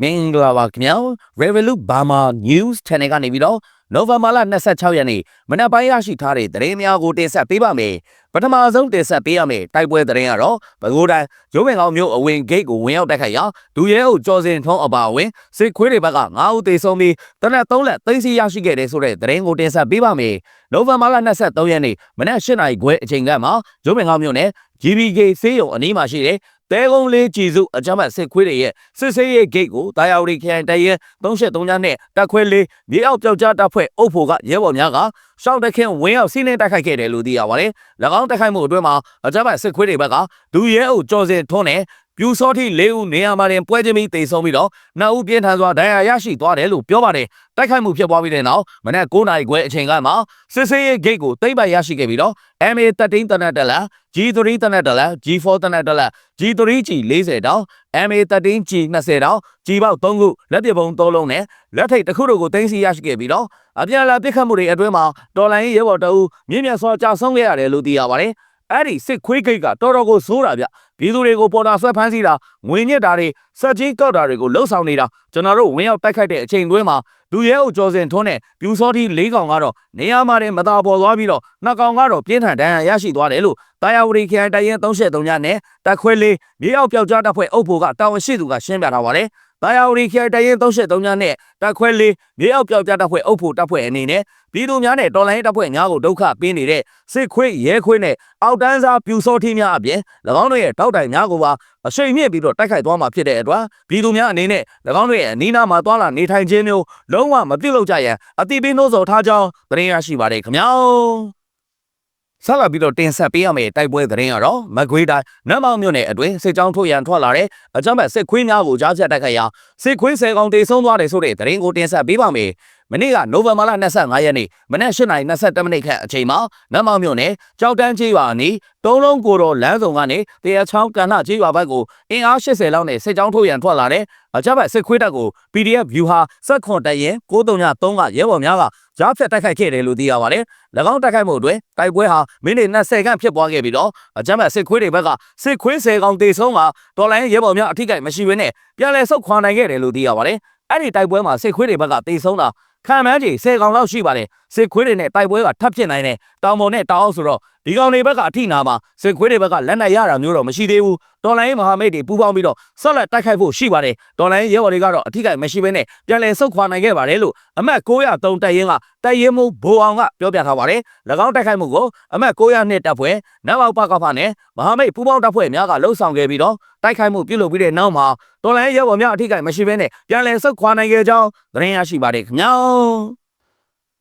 မင်္ဂလာပါခင်ဗျာ Revolut Burma News Channel ကနေပြီးတော့နိုဝင်ဘာလ26ရက်နေ့မနက်ပိုင်းရရှိထားတဲ့သတင်းများကိုတင်ဆက်ပေးပါမယ်ပထမဆုံးတင်ဆက်ပေးရမယ့်တိုက်ပွဲသတင်းကတော့ပဲခူးတိုင်းရုံးပင်ကောင်းမြို့အဝင်ဂိတ်ကိုဝင်ရောက်တိုက်ခိုက်ရာဒူရဲအုပ်ကျော်စင်ထုံးအပါအဝင်စစ်ခွေးတွေဘက်က9ဦးသေဆုံးပြီးတနက်3လက်သိမ်းဆီးရရှိခဲ့တဲ့ဆိုတဲ့သတင်းကိုတင်ဆက်ပေးပါမယ်နိုဝင်ဘာလ23ရက်နေ့မနက်8နာရီခွဲအချိန်ကမှရုံးပင်ကောင်းမြို့နယ် GBK ဆေးရုံအနီးမှာရှိတဲ့ တဲကုန်းလေးကြည်စုအကြမ်းဖက်စစ်ခွေးတွေရဲ့စစ်ဆေးရေးဂိတ်ကိုတာယာဝတီခရိုင်တရဲ373ညနဲ့တက်ခွဲလေးမြေအောက်ပျောက်ကြားတပ်ဖွဲ့အုပ်ဖို့ကရဲဘော်များကရှောင်းတခင်ဝင်းရောက်စီးနှင်းတိုက်ခိုက်ခဲ့တယ်လို့သိရပါတယ်။၎င်းတိုက်ခိုက်မှုအတွင်းမှာအကြမ်းဖက်စစ်ခွေးတွေဘက်ကဒူရဲအုပ်ကျော်စင်ထွန်းနဲ့ ပြူစောတိ၄ဦးနေရာမှာတင်ပွဲချင်းပြီးတိတ်ဆုံးပြီးတော့နှစ်ဦးပြင်းထန်စွာဒဏ်ရာရရှိသွားတယ်လို့ပြောပါတယ်။တိုက်ခိုက်မှုဖြစ်ပွားပြီးတဲ့နောက်မနက်9:00နာရီခွဲအချိန်ကမှစစ်ဆေးရေးဂိတ်ကိုသိမ်းပိုက်ရရှိခဲ့ပြီးတော့ MA13 တနက်တလ G3 တနက်တလ G4 တနက်တလ G3G 40 တောင် MA13G 20 တောင် G ပေါက်3ခုလက်ပစ်ပုံ3လုံးနဲ့လက်ထိတ်တစ်ခုတို့ကိုသိမ်းဆည်းရရှိခဲ့ပြီးတော့အပြန်အလှန်ပစ်ခတ်မှုတွေအတွင်းမှာတော်လိုင်းရေးရဲဘော်တအူးမြင့်မြတ်စွာကြာဆုံးခဲ့ရတယ်လို့သိရပါတယ်။ အဲ့ဒီစစ်ခွေးဂိတ်ကတော်တော်ကိုဆိုးတာဗျပြည်သူတွေကိုပေါ်တာဆွဲဖမ်းဆီးတာငွေညစ်တာတွေစက်ကြီးကောက်တာတွေကိုလှုပ်ဆောင်နေတာကျွန်တော်တို့ဝင်ရောက်တိုက်ခိုက်တဲ့အချိန်တွင်းမှာလူရဲအုပ်ကျော်စင်ထွန်းနဲ့ပြူစောတိ၄ကောင်ကတော့နေရာမှာတင်မသာပေါ်သွားပြီးတော့နှစ်ကောင်ကတော့ပြင်းထန်ဒဏ်ရာရရှိသွားတယ်လို့တာယာဝတီခရိုင်တိုင်ရင်33ညနဲ့တက်ခွဲလေးမြေအောက်ပျောက်ကြားတပ်ဖွဲ့အုပ်ဖို့ကတာဝန်ရှိသူကရှင်းပြထားပါတယ်တာယာဝတီခရိုင်တိုင်ရင်33ညနဲ့တက်ခွဲလေးမြေအောက်ပျောက်ကြားတပ်ဖွဲ့အုပ်ဖို့တပ်ဖွဲ့အနေနဲ့ ပြည်သူများနဲ့တော်လိုင်းတပ်ဖွဲ့များကိုဒုက္ခပေးနေတဲ့စစ်ခွေးရဲခွေးနဲ့အောက်တန်းစားပြူစောထီးများအပြင်၎င်းတို့ရဲ့တောက်တိုင်များကိုပါအရှိန်မြင့်ပြီးတော့တိုက်ခိုက်သွားမှာဖြစ်တဲ့အတွက်ပြည်သူများအနေနဲ့၎င်းတို့ရဲ့အနီးနားမှာတွာလာနေထိုင်ခြင်းမျိုးလုံးဝမပြုတ်လို့ကြရန်အတိပေးနှိုးဆော်ထားကြောင်းသတင်းရရှိပါတယ်ခင်ဗျာ ဆက်လက်ပြီးတော့တင်ဆက်ပေးရမယ့်တိုက်ပွဲသတင်းကတော့မကွေးတိုင်းနတ်မောင်မြို့နယ်အတွင်းစစ်ကြောင်းထုတ်ရန်ထွက်လာတဲ့အကြမ်းဖက်စစ်ခွေးများကိုကြားဖြတ်တိုက်ခိုက်ရာစစ်ခွေးဆယ်ကောင်တေဆုံးသွားတယ်ဆိုတဲ့သတင်းကိုတင်ဆက်ပေးပါမယ်။မနေ့ကနိုဝင်ဘာလ25ရက်နေ့မနက်8:22မိနစ်ခန့်အချိန်မှာနတ်မောင်မြို့နယ်ကြောက်တန်းကြီးရွာအနီးတုံးလုံးကိုတော်လမ်းဆောင်ကနေတရချောင်းကန္နာကြီးရွာဘက်ကိုအင်အား80လောက်နဲ့စစ်ကြောင်းထုတ်ရန်ထွက်လာတဲ့အကြမ်းဖက်စစ်ခွေးတပ်ကို PDF view ဟာစက်ခွန်တက်ရင်933ကရဲဘော်များက ကြားဖြတ်တိုက်ခိုက်ခဲ့တယ်လို့သိရပါတယ်။၎င်းတိုက်ခိုက်မှုအတွင်းတိုက်ပွဲဟာမိနစ်20ခန့်ဖြစ်ပွားခဲ့ပြီးတော့အကြမ်းဖက်စစ်ခွေးတွေဘက်ကစစ်ခွေး10ကောင်တေဆုံးကတော်လိုင်းရဲဘော်များအထိကိမရှိဘဲနဲ့ပြန်လည်ဆုတ်ခွာနိုင်ခဲ့တယ်လို့သိရပါတယ်။အဲ့ဒီတိုက်ပွဲမှာစစ်ခွေးတွေဘက်ကတေဆုံးတာခံမှန်းကြီး10ကောင်လောက်ရှိပါတယ်စစ်ခွေးတွေနဲ့တိုက်ပွဲကထပ်ဖြစ်နိုင်တယ်တောင်ပေါ်နဲ့တောင်အောက်ဆိုတော့ ဒီကောင်တွေဘက်ကအထိနာမှာစစ်ခွေးတွေဘက်ကလက်နက်ရတာမျိုးတော့မရှိသေးဘူးတော်လိုင်းမဟာမိတ်တွေပူးပေါင်းပြီးတော့ဆက်လက်တိုက်ခိုက်ဖို့ရှိပါတယ်တော်လိုင်းရဲဘော်တွေကတော့အထိကိမရှိဘဲနဲ့ပြန်လည်ဆုတ်ခွာနိုင်ခဲ့ပါတယ်လို့အမတ်903တပ်ရင်းကတပ်ရင်းမှုဘိုအောင်ကပြောပြထားပါတယ်၎င်းတိုက်ခိုက်မှုကိုအမတ်902တပ်ဖွဲ့နတ်ဘောက်ပကဖနဲ့မဟာမိတ်ပူးပေါင်းတပ်ဖွဲ့များကလှုပ်ဆောင်ခဲ့ပြီးတော့တိုက်ခိုက်မှုပြုလုပ်ပြီးတဲ့နောက်မှာတော်လိုင်းရဲဘော်များအထိကိမရှိဘဲနဲ့ပြန်လည်ဆုတ်ခွာနိုင်ခဲ့ကြောင်းသတင်းရရှိပါတယ်ခင်ဗျာ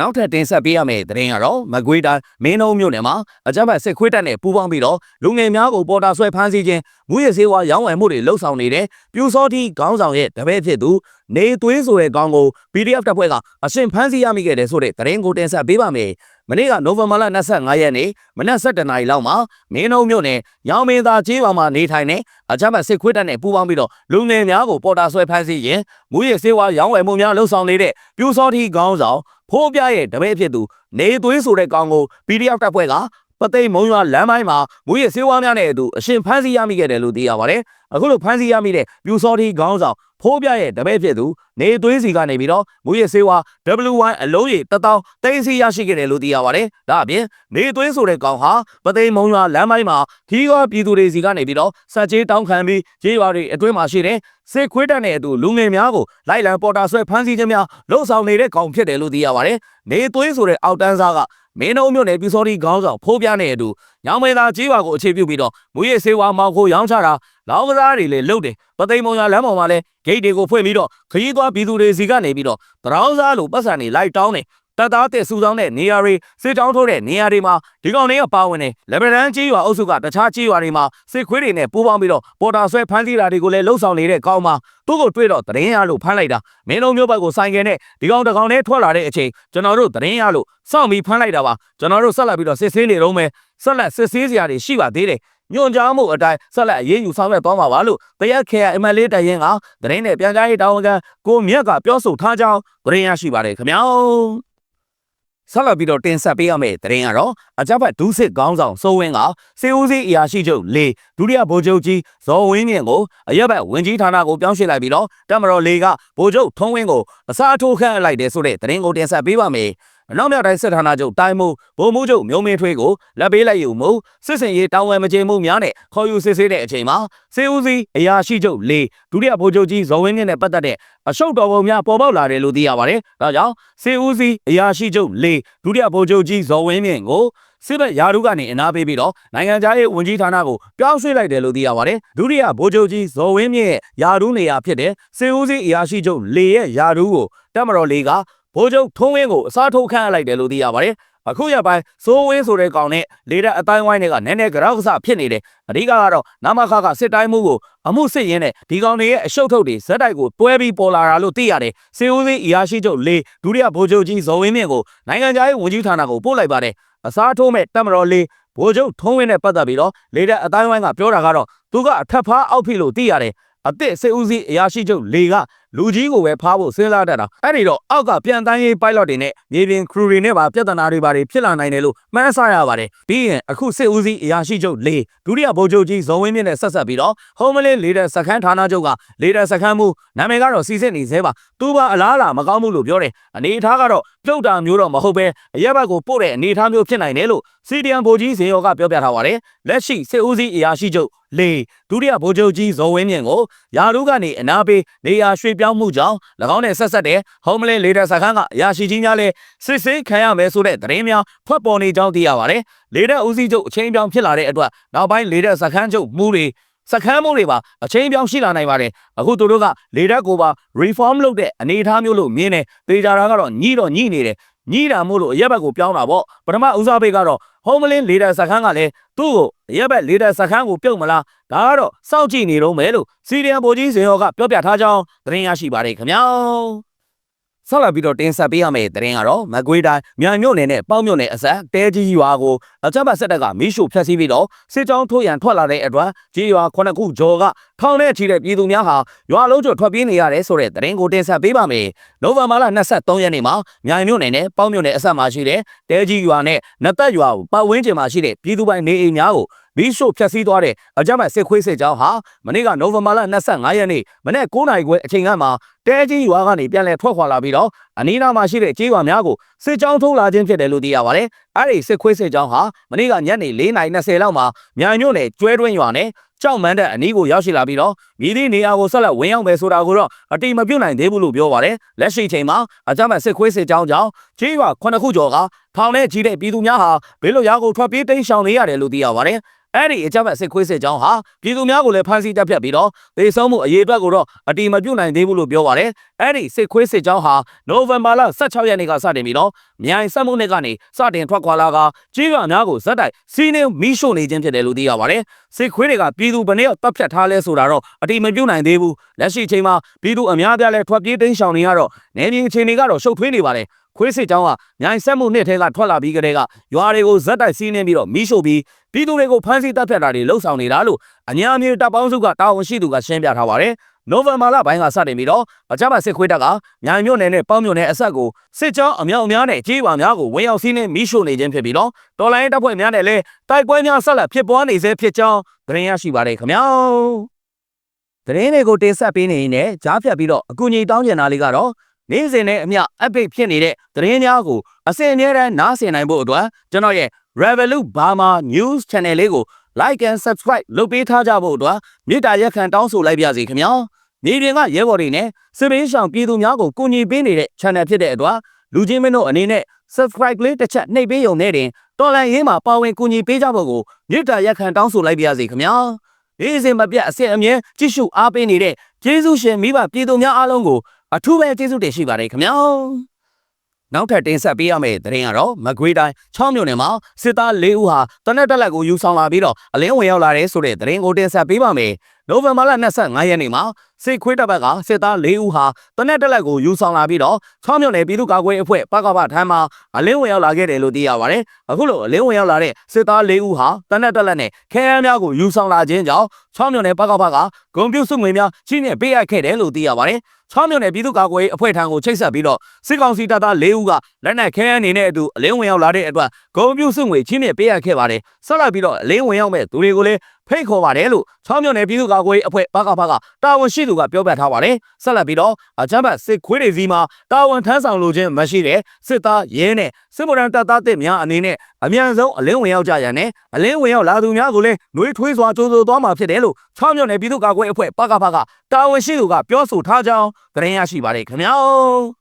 နောက်ထပ်တင်ဆက်ပေးရမယ့်သတင်းကတော့မကွေးတိုင်းမင်းနှုံးမြို့နယ်မှာအကြမ်းဖက်စစ်ခွေးတပ်နဲ့ပူးပေါင်းပြီးတော့လူငယ်များကိုပေါ်တာဆွဲဖမ်းဆီးခြင်းမူရစေဝါရောင်းဝယ်မှုတွေလှုပ်ဆောင်နေတဲ့ပြူစောတိခေါင်းဆောင်ရဲ့တပည့်ဖြစ်သူနေသွေးဆိုတဲ့ခေါင်းကို PDF တပ်ဖွဲ့ကအရှင်ဖမ်းဆီးရမိခဲ့တယ်ဆိုတဲ့သတင်းကိုတင်ဆက်ပေးပါမယ်။ မနေ့ကနိုဝင်ဘာလ25ရက်နေ့မနက်7:00နာရီလောက်မှာမင်းနှုံးမြို့နယ်ရောင်မင်းသာကျေးရွာမှာနေထိုင်တဲ့အကြမ်းဖက်စစ်ခွေးတပ်နဲ့ပူးပေါင်းပြီးတော့လူငယ်များကိုပေါ်တာဆွဲဖမ်းဆီးရင်မူရစေဝါရောင်းဝယ်မှုများလှုပ်ဆောင်နေတဲ့ပြူစောတိခေါင်းဆောင်ဖိုးပြရဲ့တပည့်ဖြစ်သူနေသွေးဆိုတဲ့ကောင်ကို PDF တပ်ဖွဲ့က ပသိမ်မုံရွာလမ်းပိုင်းမှာမူရစေဝါများနဲ့အတူအရှင်ဖမ်းဆီးရမိခဲ့တယ်လို့သိရပါတယ်။အခုလိုဖမ်းဆီးရမိတဲ့ပြူစောတိခေါင်းဆောင်ဖိုးပြရဲ့တပည့်ဖြစ်သူနေသွေးစီကနေပြီးတော့မူရစေဝါ W1 အလုံးရည်တတောင်းတင်းစီရရှိခဲ့တယ်လို့သိရပါတယ်။ဒါအပြင်နေသွေးဆိုတဲ့ကောင်ဟာပသိမ်မုံရွာလမ်းပိုင်းမှာခီးကောပြည်သူတွေစီကနေပြီးတော့စက်ကြီးတောင်းခံပြီးကြေးရွာတွေအတွင်းမှာရှိတဲ့စစ်ခွေးတပ်နဲ့အတူလူငယ်များကိုလိုက်လံပေါ်တာဆွဲဖမ်းဆီးခြင်းများလှုပ်ဆောင်နေတဲ့ကောင်ဖြစ်တယ်လို့သိရပါတယ်။နေသွေးဆိုတဲ့အောက်တန်းစားက မင်းနှုံးမြို့နယ်ပြူစောတိခေါင်းဆောင်ဖိုးပြနဲ့အတူညောင်မေသာကြီးရွာကိုအခြေပြုပြီးတော့မူရစေဝါမောင်ခိုရောင်းချတာလောင်းကစားတွေလည်းလုပ်တယ်ပသိမ်မုံရလမ်းပေါ်မှာလည်းဂိတ်တွေကိုဖွင့်ပြီးတော့ခရီးသွားပြည်သူတွေစီကနေပြီးတော့တရောင်းစားလိုပတ်စံတွေလိုက်တောင်းတယ် တပ်သားတဲ့စူဆောင်းတဲ့နေရာတွေစစ်တောင်းထိုးတဲ့နေရာတွေမှာဒီကောင်တွေကပါဝင်တယ်လေဗရန်ကြီးရွာအုပ်စုကတခြားကြီးရွာတွေမှာစစ်ခွေးတွေနဲ့ပူးပေါင်းပြီးတော့ပေါ်တာဆွဲဖမ်းဆီးတာတွေကိုလည်းလှုပ်ဆောင်နေတဲ့ကောင်းမှာသူ့ကိုတွေ့တော့တရင်ရလို့ဖမ်းလိုက်တာမင်းလုံးမျိုးဘက်ကိုဆိုင်ကယ်နဲ့ဒီကောင်တကောင်နဲ့ထွက်လာတဲ့အချိန်ကျွန်တော်တို့တရင်ရလို့စောင့်ပြီးဖမ်းလိုက်တာပါကျွန်တော်တို့ဆက်လက်ပြီးတော့စစ်ဆေးနေတော့မယ်ဆက်လက်စစ်ဆေးစရာတွေရှိပါသေးတယ်ညွန်ကြားမှုအတိုင်းဆက်လက်အရေးယူဆောင်ရွက်သွားမှာပါလို့တရက်ခဲအမလေးတရင်ကသတင်းနဲ့ပြန်ကြားရေးတာဝန်ခံကိုမြက်ကပြောဆိုထားကြောင်းသတင်းရရှိပါတယ်ခင်ဗျာ ဆက်လက်ပြီးတော့တင်ဆက်ပေးရမယ့်သတင်းကတော့အကြမ်းဖက်ဒုစစ်ခေါင်းဆောင်စိုးဝင်းကစေဦးစီးအရာရှိချုပ်၄ဒုတိယဗိုလ်ချုပ်ကြီးဇော်ဝင်းမြင့်ကိုအရက်ဘက်ဝင်ကြီးဌာနကိုပြောင်းရွှေ့လိုက်ပြီးတော့တမတော်၄ကဗိုလ်ချုပ်ထုံးဝင်းကိုအစားထိုးခန့်အပ်လိုက်တယ်ဆိုတဲ့သတင်းကိုတင်ဆက်ပေးပါမယ် အနောက်မြောက်တိုင်းစစ်ဌာနချုပ်တိုင်းမှုဗိုလ်မှူးချုပ်မျိုးမင်းထွေးကိုလက်ပေးလိုက်ယူမှုစစ်စင်ရေးတာဝန်မကျေမှုများနဲ့ခေါ်ယူစစ်ဆေးတဲ့အချိန်မှာစေဦးစီးအရာရှိချုပ်၄ဒုတိယဗိုလ်ချုပ်ကြီးဇော်ဝင်းမြင့်နဲ့ပတ်သက်တဲ့အရှုပ်တော်ပုံများပေါ်ပေါက်လာတယ်လို့သိရပါတယ်။ဒါကြောင့်စေဦးစီးအရာရှိချုပ်၄ဒုတိယဗိုလ်ချုပ်ကြီးဇော်ဝင်းမြင့်ကိုစစ်ဘက်ယာရုကနေအနာပေးပြီးတော့နိုင်ငံသားရေးဝန်ကြီးဌာနကိုပြောင်းရွှေ့လိုက်တယ်လို့သိရပါတယ်။ဒုတိယဗိုလ်ချုပ်ကြီးဇော်ဝင်းမြင့်ရဲ့ယာရုနေရာဖြစ်တဲ့စေဦးစီးအရာရှိချုပ်၄ရဲ့ယာရုကိုတက်မတော်၄က ဗိုလ်ချုပ်ထုံးဝင်းကိုအစားထိုးခန့်အပ်လိုက်တယ်လို့သိရပါတယ်။အခုရပိုင်းစိုးဝင်းဆိုတဲ့ကောင်နဲ့လေတဲ့အတိုင်းဝိုင်းတွေကနည်းနည်းကြောက်ကစားဖြစ်နေတယ်အဓိကကတော့နမခကစစ်တိုင်းမှုကိုအမှုစစ်ရင်းနဲ့ဒီကောင်တွေရဲ့အရှုပ်ထုတ်တွေဇက်တိုက်ကိုတွဲပြီးပေါ်လာတာလို့သိရတယ်စေဦးစီးအရာရှိချုပ်၄ဒုတိယဗိုလ်ချုပ်ကြီးဇော်ဝင်းမြင့်ကိုနိုင်ငံခြားရေးဝန်ကြီးဌာနကိုပို့လိုက်ပါတယ်အစားထိုးမဲ့တက်မတော်၄ဗိုလ်ချုပ်ထုံးဝင်းနဲ့ပတ်သက်ပြီးတော့လေတဲ့အတိုင်းဝိုင်းကပြောတာကတော့သူကအထက်ဖားအောက်ဖိလို့သိရတယ်အစ်စ်စေဦးစီးအရာရှိချုပ်၄က လူကြီးကိုပဲဖားဖို့စဉ်းစားတတ်တာအဲ့ဒီတော့အောက်ကပြန်တန်းရေး pilot တွေနဲ့မြေပြင် crew တွေနဲ့ပါပြဿနာတွေပါတွေဖြစ်လာနိုင်တယ်လို့မှန်းဆရပါတယ်ပြီးရင်အခုစစ်ဦးစီးအရာရှိချုပ်၄ဒုတိယဗိုလ်ချုပ်ကြီးဇော်ဝင်းမြင့်နဲ့ဆက်ဆက်ပြီးတော့ homeland leader စခန်းဌာနချုပ်က leader စခန်းမှုနာမည်ကတော့စီစစ်နေသေးပါသူပါအလားအလာမကောင်းဘူးလို့ပြောတယ်အနေအထားကတော့ပြုတ်တာမျိုးတော့မဟုတ်ပဲအရက်ဘက်ကိုပို့တဲ့အနေအထားမျိုးဖြစ်နိုင်တယ်လို့စီဒီအမ်ဗိုလ်ကြီးဇေယောကပြောပြထားပါတယ်လက်ရှိစစ်ဦးစီးအရာရှိချုပ်၄ဒုတိယဗိုလ်ချုပ်ကြီးဇော်ဝင်းမြင့်ကိုယာရုကနေအနာပေးနေရာရွှေ့ပြောင်းမှုကြောင့်၎င်းနဲ့ဆက်ဆက်တဲ့ homeland leader စခန်းကအရာရှိကြီးများလည်းစစ်ဆေးခံရမယ်ဆိုတဲ့သတင်းများဖွက်ပေါ်နေကြောင်းသိရပါတယ်လေတပ်ဦးစီးချုပ်အချင်းပြောင်းဖြစ်လာတဲ့အတွက်နောက်ပိုင်းလေတပ်စခန်းချုပ်မှုတွေစခန်းမှုတွေပါအချင်းပြောင်းရှိလာနိုင်ပါတယ်အခုတို့တို့ကလေတပ်ကိုပါ reform လုပ်တဲ့အနေအထားမျိုးလို့မြင်တယ်သေချာတာကတော့ညှိတော့ညှိနေတယ်ညှိတာမို့လို့အရက်ဘက်ကိုပြောင်းတာပေါ့ပထမဦးစားပေးကတော့ homeland leader စခန်းကလည်းသူ့ကိုအရက်ဘက် leader စခန်းကိုပြုတ်မလားဒါကတော့စောင့်ကြည့်နေတော့မယ်လို့စီရီယံဗိုလ်ကြီးဇင်ဟောကပြောပြထားကြောင်းသတင်းရရှိပါတယ်ခင်ဗျာ ဆက်လက်ပြီးတော့တင်ဆက်ပေးရမယ့်သတင်းကတော့မကွေးတိုင်းမြိုင်မြို့နယ်နဲ့ပေါက်မြို့နယ်အစပ်တဲကြီးရွာကိုအကြမ်းဖက်စစ်တပ်ကမီးရှို့ဖျက်ဆီးပြီးတော့စစ်ကြောင်းထိုးရန်ထွက်လာတဲ့အတွက်ကြီးရွာခုနှစ်ခုကျော်ကထောင်ထဲချီတဲ့ပြည်သူများဟာရွာလုံးကျော်ထွက်ပြေးနေရတယ်ဆိုတဲ့သတင်းကိုတင်ဆက်ပေးပါမယ်။နိုဝင်ဘာလ23ရက်နေ့မှာမြိုင်မြို့နယ်နဲ့ပေါက်မြို့နယ်အစပ်မှာရှိတဲ့တဲကြီးရွာနဲ့နတ်သက်ရွာကိုပတ်ဝန်းကျင်မှာရှိတဲ့ပြည်သူပိုင်နေအိမ်များကို မီးရှို့ဖျက်ဆီးသွားတဲ့အကြမ်းဖက်စစ်ခွေးစစ်ကြောင်းဟာမနေ့ကနိုဝင်ဘာလ25ရက်နေ့မနေ့9နာရီခွဲအချိန်ကမှတဲကြီးရွာကနေပြန်လည်ထွက်ခွာလာပြီးတော့အနီးနားမှာရှိတဲ့ကြေးရွာများကိုစစ်ကြောင်းထိုးလာခြင်းဖြစ်တယ်လို့သိရပါတယ်။အဲ့ဒီစစ်ခွေးစစ်ကြောင်းဟာမနေ့ကညနေ4:20လောက်မှာမြိုင်ညို့နယ်ကျွဲတွင်းရွာနဲ့ကြောက်မန်းတဲ့အနီးကိုရောက်ရှိလာပြီးတော့မြည်သည့်နေရာကိုဆက်လက်ဝင်ရောက်မယ်ဆိုတာကိုတော့အတိမပြုတ်နိုင်သေးဘူးလို့ပြောပါတယ်။လက်ရှိချိန်မှာအကြမ်းဖက်စစ်ခွေးစစ်ကြောင်းကြောင့်ကြေးရွာခုနှစ်ခုကျော်ကထောင်ထဲကြီးတဲ့ပြည်သူများဟာဘေးလွတ်ရာကိုထွက်ပြေးတိမ်းရှောင်နေရတယ်လို့သိရပါတယ်။ အဲ့ဒီအကြမ်းဖက်စစ်ခွေးစစ်ကြောင်းဟာပြည်သူများကိုလည်းဖမ်းဆီးတပ်ဖြတ်ပြီးတော့သေဆုံးမှုအရေးအတွက်ကိုတော့အတိမပြုတ်နိုင်သေးဘူးလို့ပြောပါတယ်။အဲ့ဒီစစ်ခွေးစစ်ကြောင်းဟာနိုဝင်ဘာလ16ရက်နေ့ကစတင်ပြီးတော့မြိုင်စက်မှုနှစ်ကနေစတင်ထွက်ခွာလာကကြီးရွာများကိုဇက်တိုက်စီးနှင်းမီးရှို့နေခြင်းဖြစ်တယ်လို့သိရပါတယ်။စစ်ခွေးတွေကပြည်သူဘယ်နှစ်ယောက်တပ်ဖြတ်ထားလဲဆိုတာတော့အတိမပြုတ်နိုင်သေးဘူး။လက်ရှိချိန်မှာပြည်သူအများပြားလဲထွက်ပြေးတိမ်းရှောင်နေရတော့နေပြည်အခြေအနေကတော့ရှုပ်ထွေးနေပါတယ်။ ခွေးစစ်ကြောင်းကမြိုင်ဆက်မှုနှစ်ထဲကထွက်လာပြီးကတည်းကရွာတွေကိုဇက်တိုက်စီးနှင်းပြီးတော့မီးရှို့ပြီးပြည်သူတွေကိုဖမ်းဆီးတပ်ဖြတ်တာတွေလှုပ်ဆောင်နေတာလို့အညာအမြင့်တပ်ပေါင်းစုကတာဝန်ရှိသူကရှင်းပြထားပါတယ်။နိုဝင်ဘာလပိုင်းကစတင်ပြီးတော့အကြမ်းဖက်စစ်ခွေးတပ်ကမြိုင်မြို့နယ်နဲ့ပေါင်းမြို့နယ်အဆက်ကိုစစ်ကြောင်းအမြောက်အများနဲ့ကြေးရွာများကိုဝင်ရောက်စီးနှင်းမီးရှို့နေခြင်းဖြစ်ပြီးတော့တော်လိုင်းတပ်ဖွဲ့များနဲ့လည်းတိုက်ပွဲများဆက်လက်ဖြစ်ပွားနေဆဲဖြစ်ကြောင်းသတင်းရရှိပါတယ်ခင်ဗျာ။သတင်းတွေကိုတင်ဆက်ပေးနေရင်လည်းကြားဖြတ်ပြီးတော့အကူအညီတောင်းကျင်တာလေးကတော့ နေ့စဉ်နဲ့အမျှ update ဖြစ်နေတဲ့သတင်းများကိုအစဉ်အမြဲတမ်းနားဆင်နိုင်ဖို့အတွက်ကျွန်တော်ရဲ့ Revolut Burma News Channel လေးကို like and subscribe လုပ်ပေးထားကြဖို့အတွက်မေတ္တာရက်ခံတောင်းဆိုလိုက်ပါစီခင်ဗျာမြေပြင်ကရဲဘော်တွေနဲ့စစ်ပေးဆောင်ပြည်သူများကိုကူညီပေးနေတဲ့ channel ဖြစ်တဲ့အတွက်လူချင်းမင်းတို့အနေနဲ့ subscribe လေးတစ်ချက်နှိပ်ပေးရုံနဲ့တင်တော်လန်ရေးမှာပါဝင်ကူညီပေးကြဖို့ကိုမေတ္တာရက်ခံတောင်းဆိုလိုက်ပါစီခင်ဗျာဒီစဉ်မပြတ်အစစ်အမြဲကြည့်ရှုအားပေးနေတဲ့ကျေးဇူးရှင်မိဘပြည်သူများအားလုံးကို အထူးပဲကျေးဇူးတင်ရှိပါတယ်ခင်ဗျာနောက်ထပ်တင်ဆက်ပေးရမယ့်သတင်းကတော့မကွေးတိုင်း6မြို့နယ်မှာစစ်သား၄ဦးဟာတနက်တက်လက်ကိုယူဆောင်လာပြီးတော့အလင်းဝင်ရောက်လာတဲ့ဆိုတဲ့သတင်းကိုတင်ဆက်ပေးပါမယ်နိုဝင်ဘာလ25ရက်နေ့မှာစစ်ခွေးတပ်ဘက်ကစစ်သား၄ဦးဟာတနက်တက်လက်ကိုယူဆောင်လာပြီးတော့ချောင်းမြုံနယ်ပြည်သူ့ကာကွယ်ရေးအဖွဲ့ပကပထမ်းမှာအလင်းဝင်ရောက်လာခဲ့တယ်လို့သိရပါတယ်။အခုလိုအလင်းဝင်ရောက်လာတဲ့စစ်သား၄ဦးဟာတနက်တက်လက်နဲ့ခဲယမ်းများကိုယူဆောင်လာခြင်းကြောင့်ချောင်းမြုံနယ်ပကပကဂုံပြုတ်စုငွေများချင်းနဲ့ပေးအပ်ခဲ့တယ်လို့သိရပါတယ်။ ချောင်းမြုံနယ်ပြည်သူ့ကာကွယ်ရေးအဖွဲ့ထံကိုချိတ်ဆက်ပြီးတော့စစ်ကောင်စီတပ်သား၄ဦးကလက်နက်ခဲယမ်းအနေနဲ့အတူအလင်းဝင်ရောက်လာတဲ့အတွက်ဂုံပြုတ်စုငွေချင်းနဲ့ပေးအပ်ခဲ့ပါတယ်။ဆက်လက်ပြီးတော့အလင်းဝင်ရောက်မဲ့သူတွေကိုလည်းဖိတ်ခေါ်ပါတယ်လို့ချောင်းမြုံနယ်ပြည်သူ့ကာကွယ်ရေးအဖွဲ့ပကပကတာဝန်ရှိသူကပြောပြထားပါတယ်။ဆက်လက်ပြီးတော့အကြမ်းဖက်စစ်ခွေးတွေစီမှာတာဝန်ထမ်းဆောင်လိုခြင်းမရှိတဲ့စစ်သားရဲနဲ့စစ်ဗိုလ်တပ်သားတစ်များအနေနဲ့အမြန်ဆုံးအလင်းဝင်ရောက်ကြရန်နဲ့အလင်းဝင်ရောက်လာသူများကိုလည်းနှွေးထွေးစွာကြိုးဆိုသွားမှာဖြစ်တယ်လို့ချောင်းမြုံနယ်ပြည်သူ့ကာကွယ်ရေးအဖွဲ့ပကပကတာဝန်ရှိသူကပြောဆိုထားကြောင်းသတင်းရရှိပါတယ်ခင်ဗျာ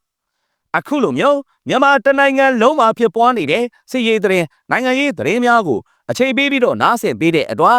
။အခုလိုမျိုးမြန်မာတနိုင်ငံလုံးမှာဖြစ်ပွားနေတဲ့စစ်ရေးသတင်းနိုင်ငံရေးသတင်းများကိုအချိန်ပေးပြီးတော့နားဆင်ပေးတဲ့အတွက်